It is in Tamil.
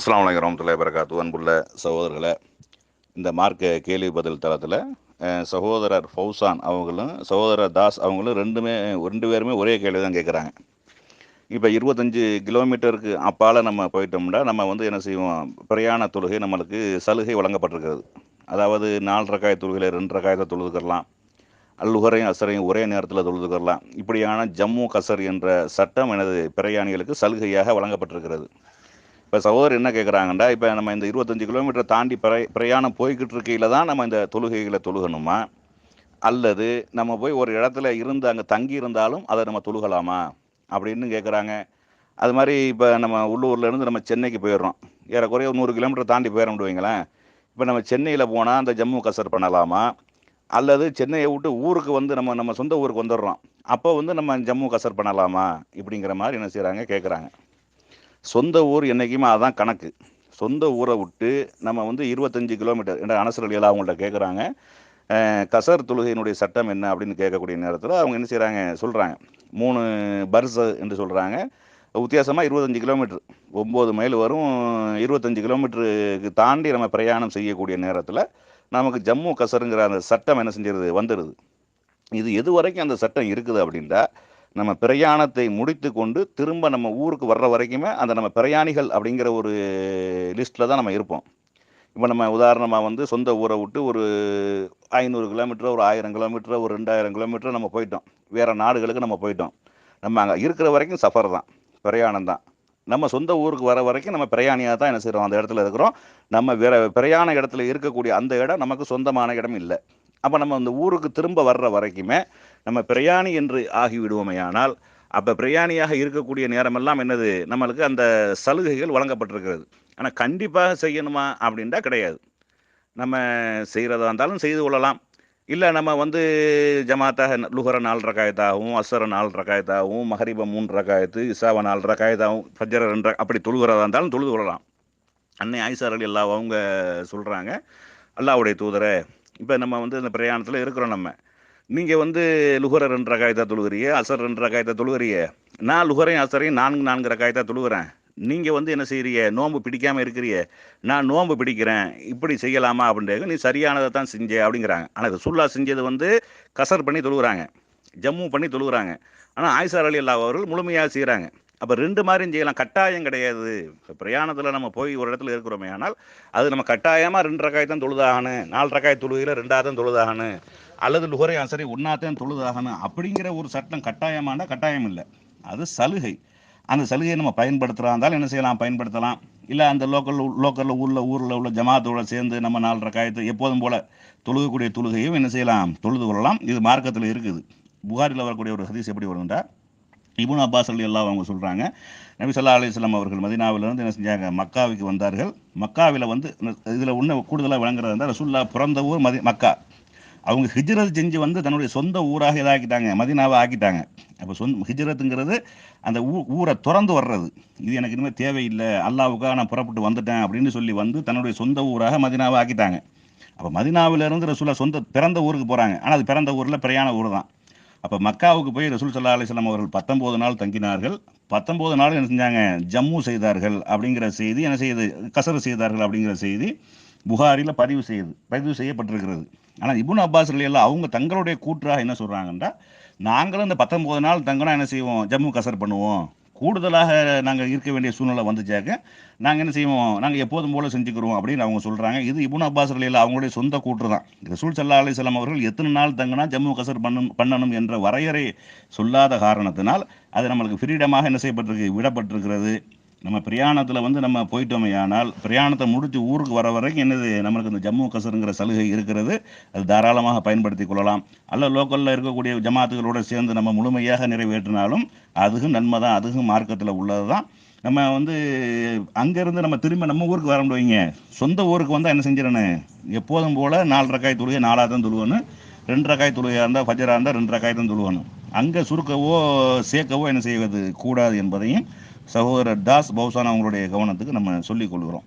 அஸ்லாம் வலைக்கம் வரமத்துல்லாஹி வரகாத்து அன்புள்ள சகோதரர்களை. இந்த மார்க்க கேள்வி பதில் தளத்தில் சகோதரர் ஃபௌசான் அவங்களும் சகோதரர் தாஸ் அவங்களும் ரெண்டுமே ரெண்டு பேருமே ஒரே கேள்வி தான் கேட்குறாங்க இப்போ இருபத்தஞ்சி கிலோமீட்டருக்கு அப்பால் நம்ம போயிட்டோம்னா நம்ம வந்து என்ன செய்வோம்? பிரயாண தொழுகை நம்மளுக்கு சலுகை வழங்கப்பட்டிருக்கிறது. அதாவது நாலு ரக்காய தொழுகையில் ரெண்டு ரக்காயத்தை தொழுதுக்கரலாம் அல்லுகரையும் அசரையும் ஒரே நேரத்தில் தொழுதுக்கரலாம் இப்படியான ஜம்மு கசர் என்ற சட்டம் எனது பிரயாணிகளுக்கு சலுகையாக வழங்கப்பட்டிருக்கிறது. இப்போ சகோதரர் என்ன கேட்குறாங்கண்டா இப்போ நம்ம இந்த இருபத்தஞ்சி கிலோமீட்டர் தாண்டி பிர பிரயாணம் போய்கிட்டு இருக்கையில் தான் நம்ம இந்த தொழுகைகளை தொழுகணுமா? அல்லது நம்ம போய் ஒரு இடத்துல இருந்து அங்கே தங்கி இருந்தாலும் அதை நம்ம தொழுகலாமா? அப்படின்னு கேட்குறாங்க அது மாதிரி இப்போ நம்ம உள்ளூர்லேருந்து நம்ம சென்னைக்கு போயிடுறோம். ஏறக்குறைய ஒரு நூறு கிலோமீட்டர் தாண்டி போயிட வைங்களேன். இப்போ நம்ம சென்னையில் போனால் அந்த ஜம்மு கசர் பண்ணலாமா? அல்லது சென்னையை விட்டு ஊருக்கு வந்து நம்ம நம்ம சொந்த ஊருக்கு வந்துடுறோம். அப்போ வந்து நம்ம ஜம்மு கசர் பண்ணலாமா? இப்படிங்கிற மாதிரி என்ன செய்கிறாங்க கேட்குறாங்க சொந்த ஊர் என்றைக்குமே அதான் கணக்கு. சொந்த ஊரை விட்டு நம்ம வந்து இருபத்தஞ்சி கிலோமீட்டர் என்ற அனசரலியெல்லாம் அவங்கள்ட்ட கேட்குறாங்க கசர் தொழுகையினுடைய சட்டம் என்ன அப்படின்னு கேட்கக்கூடிய நேரத்தில் அவங்க என்ன செய்கிறாங்க சொல்கிறாங்க மூணு பர்ஸ் என்று சொல்கிறாங்க வித்தியாசமாக இருபத்தஞ்சி கிலோமீட்டர். ஒம்பது மைல் வரும் இருபத்தஞ்சி கிலோமீட்டருக்கு தாண்டி நம்ம பிரயாணம் செய்யக்கூடிய நேரத்தில் நமக்கு ஜம்மு கசருங்கிற அந்த சட்டம் என்ன செஞ்சிருது வந்துடுது இது எது வரைக்கும் அந்த சட்டம் இருக்குது அப்படின்ட்டா நம்ம பிரயாணத்தை முடித்து கொண்டு திரும்ப நம்ம ஊருக்கு வர்ற வரைக்குமே அந்த நம்ம பிரயாணிகள் அப்படிங்கிற ஒரு லிஸ்ட்டில் தான் நம்ம இருப்போம். இப்போ நம்ம உதாரணமாக வந்து சொந்த ஊரை விட்டு ஒரு ஐநூறு கிலோமீட்டர் ஒரு ஆயிரம் கிலோமீட்டர் ஒரு ரெண்டாயிரம் கிலோமீட்டர் நம்ம போயிட்டோம். வேறு நாடுகளுக்கு நம்ம போயிட்டோம். நம்ம அங்கே இருக்கிற வரைக்கும் சஃபர் தான் பிரயாணம் தான். நம்ம சொந்த ஊருக்கு வர வரைக்கும் நம்ம பிரயாணியாக தான் என்ன செய்கிறோம் அந்த இடத்துல இருக்கிறோம். நம்ம வேற பிரயாண இடத்துல இருக்கக்கூடிய அந்த இடம் நமக்கு சொந்தமான இடம் இல்லை. அப்போ நம்ம அந்த ஊருக்கு திரும்ப வர்ற வரைக்குமே நம்ம பிரயாணி என்று ஆகிவிடுவோமையானால் அப்போ பிரயாணியாக இருக்கக்கூடிய நேரமெல்லாம் என்னது? நம்மளுக்கு அந்த சலுகைகள் வழங்கப்பட்டிருக்கிறது. ஆனால் கண்டிப்பாக செய்யணுமா அப்படின்ட்டா கிடையாது. நம்ம செய்கிறதா இருந்தாலும் செய்து கொள்ளலாம். இல்லை நம்ம வந்து ஜமாத்தாக லுஹர நாலு ரகாயத்தாகவும் அசர நாலு ரகாயத்தாகவும் மஹரிப மூன்று ரகாயத்து இசாவ நாலு ரகாயத்தாகவும் ஃபஜ்ர ரெண்டு அப்படி தொழுகிறதா இருந்தாலும் தொழுது கொள்ளலாம். அன்னை ஆயிசார் அலி அல்லா அவங்க சொல்கிறாங்க அல்லாவுடைய தூதரை இப்போ நம்ம வந்து இந்த பிரயாணத்தில் இருக்கிறோம் நம்ம. நீங்கள் வந்து லுகர ரெண்டு ரகாயத்தா தொழுகிறீங்க அசர் ரெண்டு ரகாயத்தா தொழுகிறீங்க. நான் லுகரையும் அசரையும் நான்கு நான்கு ரகாயத்தா தொழுகிறேன். நீங்கள் வந்து என்ன செய்கிறீங்க நோன்பு பிடிக்காமல் இருக்கிறியே நான் நோன்பு பிடிக்கிறேன். இப்படி செய்யலாமா அப்படின்றது நீ சரியானதை தான் செஞ்ச அப்படிங்கிறாங்க. ஆனால் ரசுல்லா செஞ்சது வந்து கசர் பண்ணி தொழுகிறாங்க. ஜம்மு பண்ணி தொழுகிறாங்க. ஆனால் ஆயிசார் அலி அல்லா அவர்கள் முழுமையாக செய்கிறாங்க அப்போ ரெண்டு மாதிரியும் செய்யலாம். கட்டாயம் கிடையாது. இப்போ பிரயாணத்தில் நம்ம போய் ஒரு இடத்துல இருக்கிறோமே ஆனால் அது நம்ம கட்டாயமாக ரெண்டு ரக்காய் தான் தொழுதாகணும். நாலு ரக்காய் தொழுகையில் ரெண்டாவது தான் தொழுதாகணும். அல்லது லுகரை சரி ஒன்றாத்தான் தொழுதாகணும். அப்படிங்கிற ஒரு சட்டம் கட்டாயமான கட்டாயம் இல்லை. அது சலுகை. அந்த சலுகையை நம்ம பயன்படுத்துகிறா இருந்தாலும் என்ன செய்யலாம்? பயன்படுத்தலாம். இல்லை அந்த லோக்கல் லோக்கலில் ஊரில் ஊரில் உள்ள ஜமாத்தோட சேர்ந்து நம்ம நாலு ரக்காயத்தை எப்போதும் போல் தொழுகக்கூடிய தொழுகையும் என்ன செய்யலாம்? தொழுது கொள்ளலாம். இது மார்க்கத்தில் இருக்குது. புகாரில் வரக்கூடிய ஒரு ஹதீஸ் எப்படி வரும்டா? இபுன் அப்பாஸ் அலி அல்லா அவங்க சொல்கிறாங்க நபி ஸல்லல்லாஹு அலிஸ்லாம் அவர்கள் மதினாவிலிருந்து என்ன செஞ்சாங்க? மக்காவுக்கு வந்தார்கள். மக்காவில் வந்து இதில் இன்னும் கூடுதலாக விளங்குறது இருந்தால் ரசுல்லா பிறந்த ஊர் மதி மக்கா. அவங்க ஹிஜ்ரத் செஞ்சு வந்து தன்னுடைய சொந்த ஊராக இதாக்கிட்டாங்க மதினாவை ஆக்கிட்டாங்க. அப்போ சொந்த ஹிஜ்ரத்துங்கிறது அந்த ஊ ஊரை திறந்து வர்றது. இது எனக்கு இனிமேல் தேவையில்லை அல்லாவுக்காக நான் புறப்பட்டு வந்துட்டேன் அப்படின்னு சொல்லி வந்து தன்னுடைய சொந்த ஊராக மதினாவை ஆக்கிட்டாங்க. அப்போ மதினாவிலிருந்து ரசூலா சொந்த பிறந்த ஊருக்கு போகிறாங்க ஆனால் அது பிறந்த ஊரில் பிரயாண ஊர் தான் அப்போ மக்காவுக்கு போய் ரசூல் சல்லா அலிஸ்லாம் அவர்கள் பத்தொம்போது நாள் தங்கினார்கள். பத்தொம்போது நாள் என்ன செஞ்சாங்க? ஜம்மு செய்தார்கள் அப்படிங்கிற செய்தி என்ன செய்யுது? கசர் செய்தார்கள் அப்படிங்கிற செய்தி புகாரில் பதிவு செய்யுது. பதிவு செய்யப்பட்டிருக்கிறது. ஆனால் இபுன் அப்பாஸ் எல்லாம் அவங்க தங்களுடைய கூற்றாக என்ன சொல்கிறாங்கன்னா நாங்களும் இந்த பத்தொம்போது நாள் தங்கினா என்ன செய்வோம்? ஜம்மு கசர் பண்ணுவோம். கூடுதலாக நாங்கள் இருக்க வேண்டிய சூழ்நிலை வந்துச்சாக்க நாங்கள் என்ன செய்வோம்? நாங்கள் எப்போதும் போல செஞ்சுக்கிறோம் அப்படின்னு அவங்க சொல்கிறாங்க இது இபுன் அப்பாஸ் அலியில் அவங்களுடைய சொந்த கூற்று தான். ரசூல் சல்லா அலிஸ்லாம் அவர்கள் எத்தனை நாள் தங்கினா ஜம்மு கசர் பண்ணும் பண்ணணும் என்ற வரையறை சொல்லாத காரணத்தினால் அது நம்மளுக்கு ஃப்ரீடமாக என்ன செய்யப்பட்டிருக்கு? விடப்பட்டிருக்கிறது. நம்ம பிரயாணத்தில் வந்து நம்ம போயிட்டோமே ஆனால் பிரயாணத்தை முடித்து ஊருக்கு வர வரைக்கும் என்னது நம்மளுக்கு இந்த ஜம்மு கசருங்கிற சலுகை இருக்கிறது. அது தாராளமாக பயன்படுத்தி கொள்ளலாம். அல்ல லோக்கலில் இருக்கக்கூடிய ஜமாத்துகளோட சேர்ந்து நம்ம முழுமையாக நிறைவேற்றினாலும் அதுவும் நன்மை தான் அதுவும் மார்க்கத்தில் உள்ளது தான் நம்ம வந்து அங்கேருந்து நம்ம திரும்ப நம்ம ஊருக்கு வர வைங்க. சொந்த ஊருக்கு வந்தால் என்ன செஞ்சிடணும்? எப்போதும் போல் நாலு ரக்காய் தொழுகை நாலாக தான் தொழுவணும் ரெண்டு ரக்காய் தொழுகையாக இருந்தால் ஃபஜராக இருந்தால் ரெண்டு ரக்காய் தான் தொழுவணும் அங்கே சுருக்கவோ சேர்க்கவோ என்ன செய்வது? கூடாது என்பதையும் சகோதரர் தாஸ் பௌசான் அவங்களுடைய கவனத்துக்கு நம்ம சொல்லிக் கொள்கிறோம்.